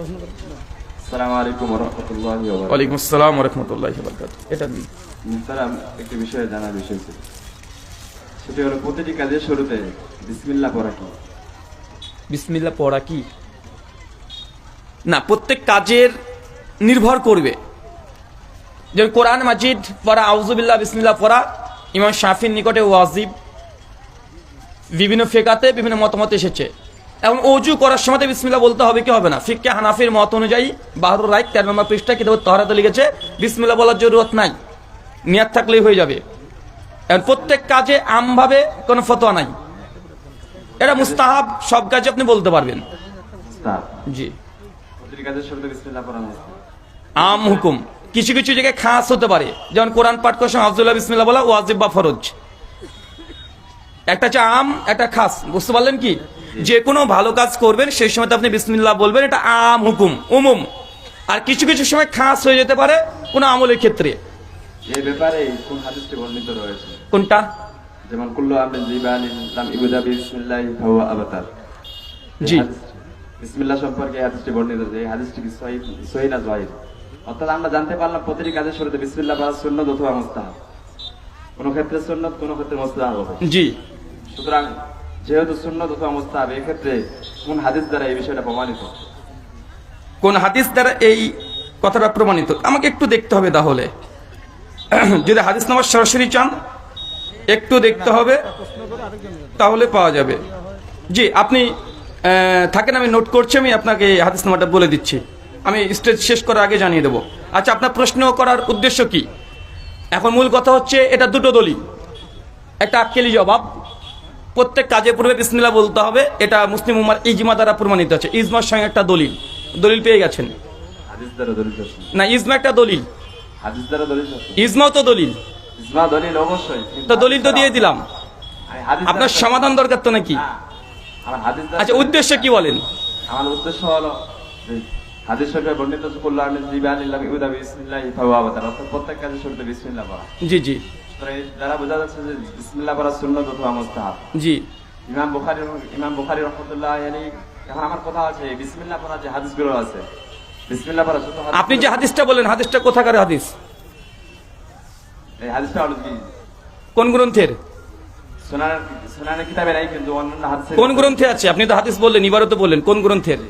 আসসালামু আলাইকুম রহমতুল্লাহি ওয়ালাইকুম আসসালাম রহমতুল্লাহ বরকাত এটা দিন স্যার একটি বিষয়ে জানার বিষয় ছিল। সেটি হলো প্রতিটি কাজের শুরুতে বিসমিল্লাহ পড়া কি? বিসমিল্লা পড়া কি? না প্রত্যেক কাজের নির্ভর করবে। যেমন কোরআন মাজিদ পড়া আউজুবিল্লাহ বিসমিল্লাহ পড়া ইমাম শাফির নিকটে ওয়াজিব। বিভিন্ন ফেকাতে বিভিন্ন মতামত এসেছে। এবং অজু করার সময় বিসমিল্লাহ বলতে হবে কি হবে না? ফিক্কে হানাফির মত অনুযায়ী বাহাদুর রায় তেরো নম্বর পৃষ্ঠা কিন্তু তহরাতে লিখেছে বিসমিল্লাহ বলার জরুরত নাই নিয়াত থাকলেই হয়ে যাবে। এখন প্রত্যেক কাজে আমভাবে কোনো ফতোয়া নাই। এটা মুস্তাহাব সব কাজে আপনি বলতে পারবেন। জি। আম হুকুম। কিছু কিছু জায়গায় খাস হতে পারে। যেমন কোরআন পাঠ করার সময় আব্দুল্লাহ বিসমিল্লাহ বলা ওয়াজিব বা ফরজ। একটা হচ্ছে আম একটা খাস। বুঝতে পারলেন কি? যে কোনো ভালো কাজ করবেন সেই সময় আপনি বিসমিল্লাহ বলবেন এটা আম হুকুম উমুম। আর কিছু কিছু সময় খাস হয়ে যেতে পারে কোনো আমলের ক্ষেত্রে। এই ব্যাপারে কোন হাদিসটি বর্ণিত রয়েছে? কোনটা? যেমন কুল্লু আমরিন জিবান ইসলাম ইবুদা বিসমিল্লাহ ফাহুয়া আবাতার। জি। বিসমিল্লাহ সম্পর্কে হাদিসটি বর্ণিত যে হাদিসটি কি সহি সহি না জহির? অর্থাৎ আমরা জানতে পারলাম প্রতিটি কাজের শুরুতে বিসমিল্লাহ পড়া সুন্নত অথবা মুস্তাহাব। কোন ক্ষেত্রে সুন্নত কোন ক্ষেত্রে মুস্তাহাব জি। সুতরাং যেহেতু সুন্নত অথবা মুস্তাহাব এই ক্ষেত্রে কোন হাদিস দ্বারা এই বিষয়টা প্রমাণিত? কোন হাদিস দ্বারা এই কথাটা প্রমাণিত? আমাকে একটু দেখতে হবে তাহলে। যদি হাদিস নাম্বার সরাসরি চান, একটু দেখতে হবে, তাহলে পাওয়া যাবে। জি, আপনি থাকেন, আমি নোট করছি, আমি আপনাকে হাদিস নাম্বারটা বলে দিচ্ছি। আমি স্টেজ শেষ করার আগে জানিয়ে দেবো। আচ্ছা আপনার প্রশ্ন করার উদ্দেশ্য কি? এখন মূল কথা হচ্ছে, এটা দুটো দলিল। একটা আক্কেলি জবাব প্রত্যেক কাজে পূর্বে বিসমিল্লাহ বলতে হবে। এটা মুসলিম উমার ইজমা দ্বারা প্রমাণিত আছে। ইজমার সঙ্গে একটা দলিল। দলিল পেয়ে গেছেন। হাদিস দ্বারা দলিল না ইজমা একটা দলিল। ইজমাও তো দলিল। ইজমা দলিল অবশ্যই তো দলিল তো দিয়ে দিলাম। আপনার সমাধান দরকার তো নাকি? দ্বারা- আচ্ছা উদ্দেশ্য কি বলেন? আমার উদ্দেশ্য হলো হাদিস শরীফে বর্ণিত বিসমিল্লাহ অর্থাৎ প্রত্যেক কাজের শুরুতে বিসমিল্লাহ পড়া জি জি। দ্বারা বোঝা যাচ্ছে যে বিসমিল্লাহ পড়া সুন্নত অথবা মুস্তাহাব। জি। ইমাম বুখারী ইমাম বুখারী রহমতুল্লাহ আলাইহি এখন আমার কথা আছে বিসমিল্লাহ পড়া যে হাদিসগুলো আছে বিসমিল্লাহ পড়া শুধু আপনি যে হাদিসটা বলেন হাদিসটা কোথাকার হাদিস? এই হাদিসটা হলো কি? কোন গ্রন্থের? সুনান কিতাবে নাই কিন্তু অন্যান্য হাদিসে কোন গ্রন্থে আছে? আপনি তো হাদিস বললেন এবারও তো বললেন কোন গ্রন্থের?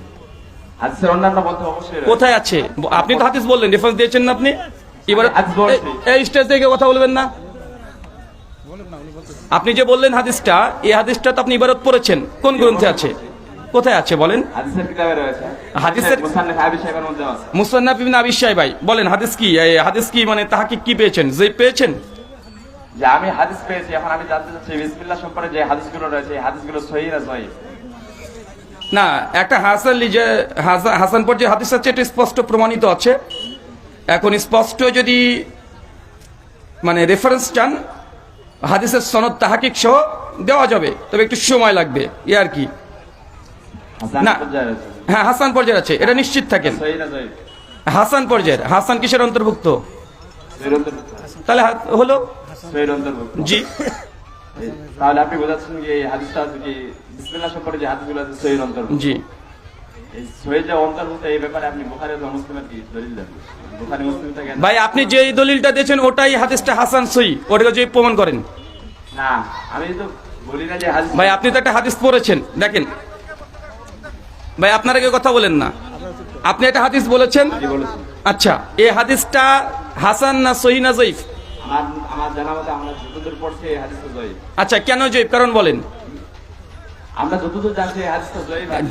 হাদিসের অন্যান্য মধ্যে অবশ্যই কোথায় আছে? আপনি তো হাদিস বললেন রেফারেন্স দিয়েছেন না আপনি? এবার এই স্টেজ থেকে কথা বলবেন না? আপনি যে বললেন হাদিসটা এই হাদিসটা তো আপনি ইবারত পড়েছেন। কোন গ্রন্থে আছে? কোথায় আছে বলেন? হাদিসের মুসান্নিফ ইবনে আবি ভাই বলেন হাদিস কি? হাদিস কি মানে তাহাকে কি পেয়েছেন? যে পেয়েছেন? যে আমি হাদিস পেয়েছি এখন আমি জানতে চাচ্ছি বিসমিল্লাহ সম্পর্কে যে হাদিসগুলো রয়েছে এই হাদিসগুলো সহি না সহি না একটা হাসান লিজে হাসান হাসান পর যে হাদিস আছে এটা স্পষ্ট প্রমাণিত আছে। এখন স্পষ্ট যদি মানে রেফারেন্স চান হাদিসের সনদ তাহাকিক সহ দেওয়া যাবে তবে একটু সময় লাগবে ই আর কি। না। হ্যাঁ হাসান পর্যায়ের আছে এটা নিশ্চিত থাকেন। হাসান পর্যায়ের হাসান কিসের অন্তর্ভুক্ত? তাহলে হলো? জি। তাহলে আপনি বোঝাচ্ছেন যে হাদিসটা আছে কি বিসমিল্লাহ সম্পর্কে যে হাদিসগুলো আছে সহির অন্তর্ভুক্ত। জি। ভাই আপনি যে দলিলটা দিয়েছেন ওটাই হাদিসটা হাসান সই ওটাকে যে প্রমাণ করেন। না আমি তো বলি না যে ভাই আপনি তো একটা হাদিস পড়েছেন দেখেন। ভাই আপনারা কেউ কথা বলেন না। আপনি একটা হাদিস বলেছেন? আচ্ছা এই হাদিসটা হাসান না সহি না জয়ীফ? আমার আমার জানা মতে আমরা যতদূর পড়ছি এই হাদিসটা জয়ী আচ্ছা কেন জয়ীফ? কারণ বলেন। আমরা যতদূর জানছি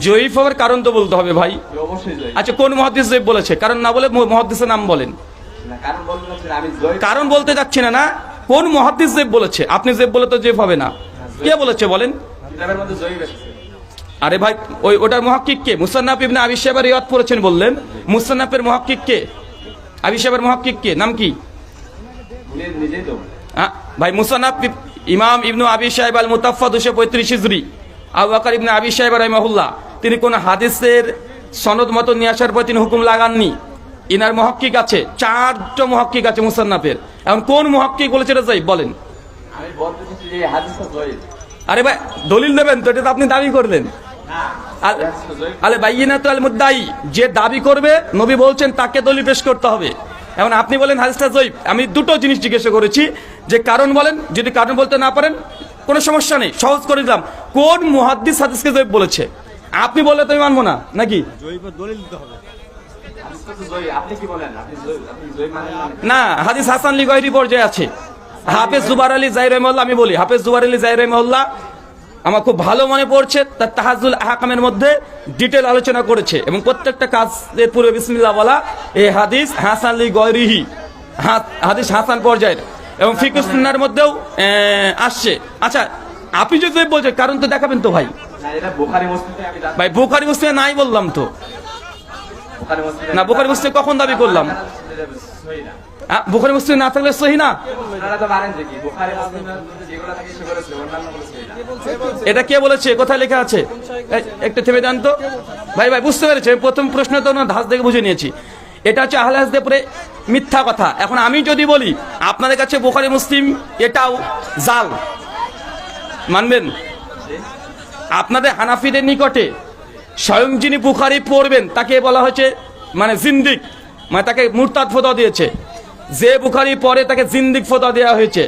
জয়ীফ হওয়ার কারণ তো বলতে হবে ভাই। আচ্ছা কোন মহাদিস জয়ীফ বলেছে? কারণ না বলে মহাদিসের নাম বলেন। কারণ বলতে যাচ্ছি না না। কোন মহাদিস জেব বলেছে? আপনি জেব বলে তো জেব হবে না। কে বলেছে বলেন? আরে ভাই ওই ওটার মহাক্কিক কে? মুসান্নাফ ইবনে আবি সাহেবের রিয়াদ পড়েছেন বললেন। মুসান্নাফের মহাক্কিক কে? আবি সাহেবের মহাক্কিক কে? নাম কি? ভাই মুসান্নাফ ইমাম ইবনু আবি সাহেব আল মুতাফা দুশো পঁয়ত্রিশ হিজরি। আবু বাকার ইবনে আবি সাহেব রহমাহুল্লাহ তিনি কোন হাদিসের সনদ মতো নিয়ে আসার পর তিনি হুকুম লাগাননি। ইনার মহক্কিক আছে চারটা মহক্কিক আছে মুসান্নাফের। এখন কোন মহক্কিক বলেছে এটা যাই বলেন। আরে ভাই দলিল নেবেন তো এটা তো আপনি দাবি করলেন। আল- আলে বাইনা তো আল মুদ্দাই যে দাবি করবে নবী বলছেন তাকে দলিল পেশ করতে হবে। এখন আপনি বলেন হাদিসটা জয়ীব আমি দুটো জিনিস জিজ্ঞাসা করেছি। যে কারণ বলেন যদি কারণ বলতে না পারেন কোনো সমস্যা নেই, সহজ করে দিলাম। কোন মুহাদ্দিস হাদিসকে জয়ীব বলেছে? আপনি বললে তো আমি মানবো না, নাকি? না? হাদিস হাসান লিগয়রি পর্যায়ে আছে। হাফেজ জুবার আলী জাহির রহমল্লা আমি বলি, হাফেজ জুবার আলী জাহির রহমল্লা আমার খুব ভালো মনে পড়ছে, তার তাহাজুল আহকামের মধ্যে ডিটেল আলোচনা করেছে এবং প্রত্যেকটা কাজের পূর্বে বিসমিল্লাহ বলা এ হাদিস হাসান লি গয়রিহি হাদিস হাসান পর্যায়ের। এবং ফিকুসনার মধ্যেও আসছে। আচ্ছা আপনি যদি বলছেন কারণ তো দেখাবেন তো ভাই। ভাই বুখারি মুসলিমে নাই বললাম তো। না বুখারি মুসলিমে কখন দাবি করলাম। আহ, বুখারি মুসলিমে না থাকলে সহি না। এটা কে বলেছে? কোথায় লেখা আছে? একটু থেমে দেন তো। ভাই ভাই বুঝতে পেরেছি প্রথম প্রশ্ন তো না ধাস দেখে বুঝে নিয়েছি। এটা হচ্ছে আহলে হাদিসদের পরে মিথ্যা কথা। এখন আমি যদি বলি, আপনাদের কাছে বোখারি, মুসলিম, এটাও জাল। মানবেন? আপনাদের হানাফিদের নিকটে স্বয়ং যিনি বুখারি পড়বেন, তাকে বলা হয়েছে মানে জিন্দিক মানে তাকে মুরতাদ ফতোয়া দিয়েছে। যে বুখারি পরে তাকে জিন্দিক ফতোয়া দেওয়া হয়েছে।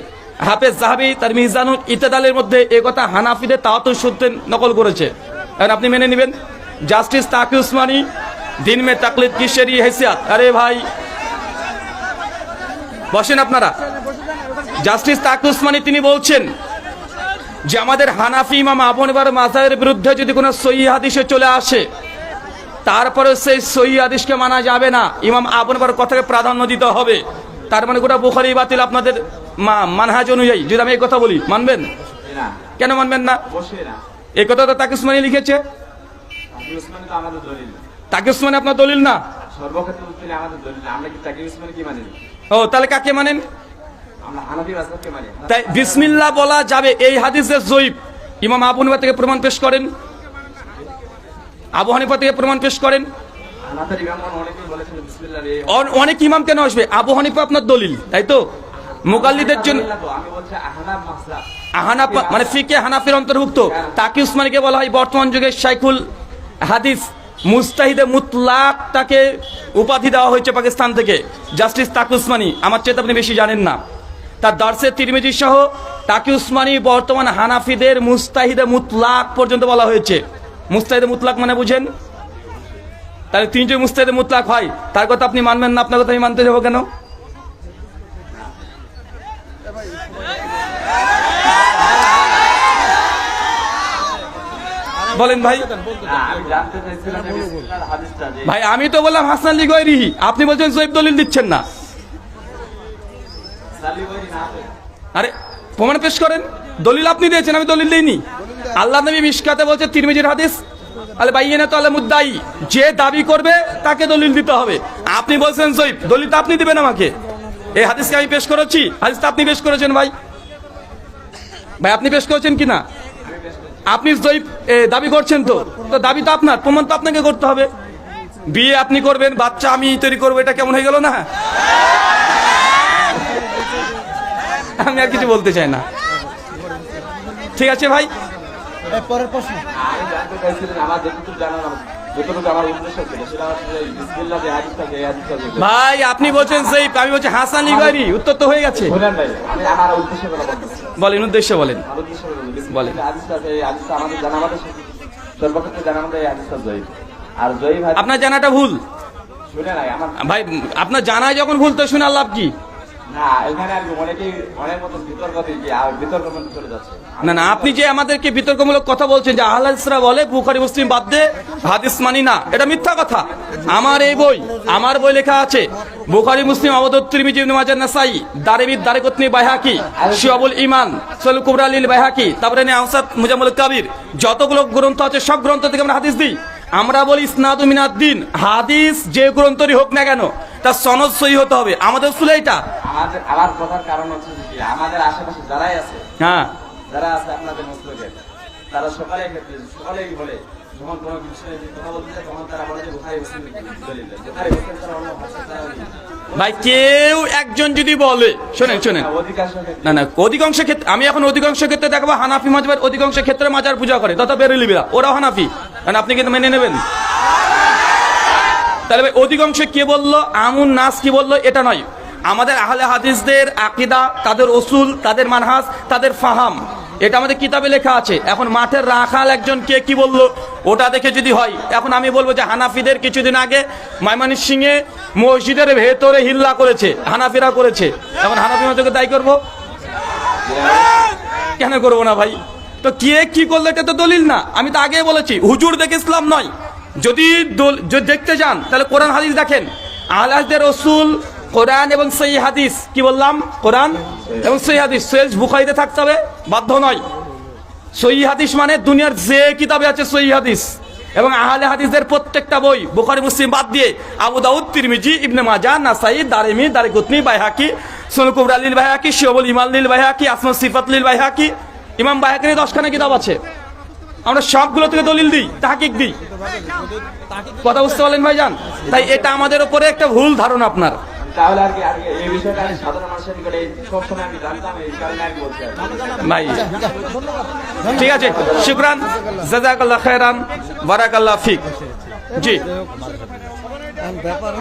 হাফেজ জাহাবি তার মিজানুল ইতাদালের মধ্যে এ কথা হানাফিদের তাওয়াত সূত্রে নকল করেছে। এখন আপনি মেনে নেবেন, জাস্টিস তাকি উসমানী দিন মে তাকলিদ কি শরি হেসিয়াত? আরে ভাই বসেন আপনারা। জাস্টিস তাকি উসমানী তিনি বলছেন যে আমাদের হানাফি ইমাম আবনবার মাজাহের বিরুদ্ধে যদি কোনো সহি হাদিসে চলে আসে তারপরে সেই সহি হাদিসকে মানা যাবে না। ইমাম আবনবার কথাকে প্রাধান্য দিতে হবে। তার মানে গোটা বুখারি বাতিল আপনাদের মা- মানহাজ অনুযায়ী। যদি আমি এই কথা বলি মানবেন? না, কেন মানবেন না। এই কথা তো তাকে উসমানি লিখেছে তাকি উসমানী আপনার দলিল না? মানি? ও তাহলে কাকে মানেন? মানি। তাই বিসমিল্লাহ বলা যাবে এই হাদিসের জয়ীব ইমাম আবু হানিফা থেকে প্রমাণ পেশ করেন। আবু হানিফা থেকে প্রমাণ পেশ করেন। অনেক ইমাম কেন আসবে? আবু হানিফা আপনার দলিল তাই তো? মুকাল্লিদের জন্য না তো, আমি বলছি আহনাফ মাযহাব। হানাফা মানে ফিকে হানাফির অন্তর্ভুক্ত। তাকি উসমানীকে বলা হয় বর্তমান যুগে শাইখুল হাদিস। মুস্তাহিদে মুতলাক তাকে উপাধি দেওয়া হয়েছে পাকিস্তান থেকে। জাস্টিস তাকে উসমানি, আমার চেয়ে আপনি বেশি জানেন না। তার দর্শে তিরমিজি সহ তাকি উসমানি বর্তমান হানাফিদের মুস্তাহিদে মুতলাক পর্যন্ত বলা হয়েছে। মুস্তাহিদে মুতলাক মানে বুঝেন? তাহলে তিনজন মুস্তাহিদে মুতলাক হয়, তার কথা আপনি মানবেন না, আপনার কথা আমি মানতে যাব কেন বলেন ভাই না, আমি জানতে চাইছিলাম যে বিসমিল্লাহর হাদিসটা যে- ভাই আমি তো বললাম হাসান আলী গৈরিহি আপনি বলছেন জৈব দলিল দিচ্ছেন না। আরে প্রমাণ পেশ করেন। দলিল আপনি দিয়েছেন আমি দলিল দিইনি। আল্লাহ নবী মিশকাতে বলছে তিরমিজির হাদিস আলে বাইয়ে না তো আলে মুদ্দাই যে দাবি করবে তাকে দলিল দিতে হবে। আপনি বলছেন জৈব দলিল তো আপনি দিবেন আমাকে। এই হাদিসকে আমি পেশ করেছি হাদিসটা আপনি পেশ করেছেন ভাই। ভাই আপনি পেশ করেছেন কি না আপনি এ, দাবি করছেন তো? তো দাবি তো আপনার প্রমাণ তো আপনাকে করতে হবে। বিয়ে আপনি করবেন বাচ্চা আমি তৈরি করব এটা কেমন হয়ে গেল না? আমি আর কিছু বলতে চাই না। ঠিক আছে ভাই? পরের প্রশ্ন। ভাই আপনি বলছেন সেই আমি বলছি হাসান লিগারি উত্তর তো হয়ে গেছে। বলেন, উদ্দেশ্য বলেন। বলেন। জানা জানা আপনার জানাটা ভুল ভাই, আপনার জানায় যখন ভুল, তো শুনে লাভ কি না না, আপনি যে আমাদেরকে বিতর্কমূলক কথা বলছেন, যে আহলাদিসরা বলে, বুখারি, মুসলিম বাদ দে, হাদিস মানি না, এটা মিথ্যা কথা আমার এই বই, আমার বই লেখা আছে বুখারি মুসলিম আবদত তিরমিজি ইবনে মাজাহ নাসাই দারিবিদ দারিকতনি বাইহাকি শিয়াবুল ইমান সল কুবরা লিল বাইহাকি তারপরে নে আওসাত মুজাম্মুল কাবির যতগুলো গ্রন্থ আছে সব গ্রন্থ থেকে আমরা হাদিস দিই। আমরা বলি ইসনাদু মিনাদ দিন হাদিস যে গ্রন্থরই হোক না কেন তার সনদ সহি হতে হবে। আমাদের উসুল আমাদের আমার কথার কারণ হচ্ছে আমাদের আশেপাশে যারাই আছে হ্যাঁ। যারা আছে আপনাদের মুসলিমের তারা সকালে সকালেই বলে যখন কোনো বিষয়ে কথা বলতে যায় তখন তারা বলে যে মুসলিম দলিল। বুখারি মুসলিম ছাড়া অন্য ভাষা তারা ভাই কেউ একজন যদি বলে শোনেন শোনেন। না না অধিকাংশ ক্ষেত্রে আমি এখন অধিকাংশ ক্ষেত্রে দেখব হানাফি মাঝবার অধিকাংশ ক্ষেত্রে মাজার পূজা করে। তথা বেরেলিবিরা ওরাও হানাফি। কারণ আপনি কিন্তু মেনে নেবেন। তাহলে ভাই অধিকাংশ কে বলল? আমুন নাস কি বলল? এটা নয়। আমাদের আহলে হাদিসদের আকিদা তাদের ওসুল তাদের মানহাস তাদের ফাহাম। এটা আমাদের কিতাবে লেখা আছে। এখন মাঠের রাখাল একজন কে, কি বলল? ওটা দেখে যদি হয়, এখন আমি বলব যে হানাফিদের কিছুদিন আগে মাইমানি সিংয়ে মসজিদের ভেতরে হিল্লা করেছে, হানাফিরা করেছে। এখন হানাফি মতকে দায়ী করব? কেন করব না ভাই? তো কে কি করল এটা তো দলিল না। আমি তো আগে বলেছি, হুজুর দেখে ইসলাম নয়। যদি দেখতে যান তাহলে কোরআন হাদিস দেখেন। আলাহদের রসুল কোরআন এবং সেই হাদিস, কি বললাম? কোরআন এবং সেই হাদিস। সোয়েজ বুখাইতে থাকতে হবে, বাধ্য নয়। সই হাদিস মানে দুনিয়ার যে কিতাবে আছে সই হাদিস। এবং আহলে হাদিসদের প্রত্যেকটা বই, বুখারী, মুসলিম বাদ দিয়ে আবু দাউদ, তিরমিজি, ইবনে মাজা নাসাই, দারিমি, দারিকুতনি, বাইহাকি সুনুল কুবরা, লিল বাইহাকি, শিওবুল ইমাল লিল বাইহাকি আসমা সিফাত, লিল বাইহাকি, ইমাম বাইহাকির দশখানা কিতাব আছে। আমরা সবগুলো থেকে দলিল দিই, তাহকিক দিই। কথা বুঝতে পারলেন ভাইজান? তাই এটা আমাদের উপরে একটা ভুল ধারণা আপনার। তাহলে আর কি এই বিষয়টা আমি সাধারণ মানুষের নিকটে সবসময় আমি জানতাম, এই কারণে আমি নাই ঠিক আছে, শুক্রান, জাজাকাল্লাহ খায়রান, বারাকাল্লাহ ফিক। জি। ব্যাপার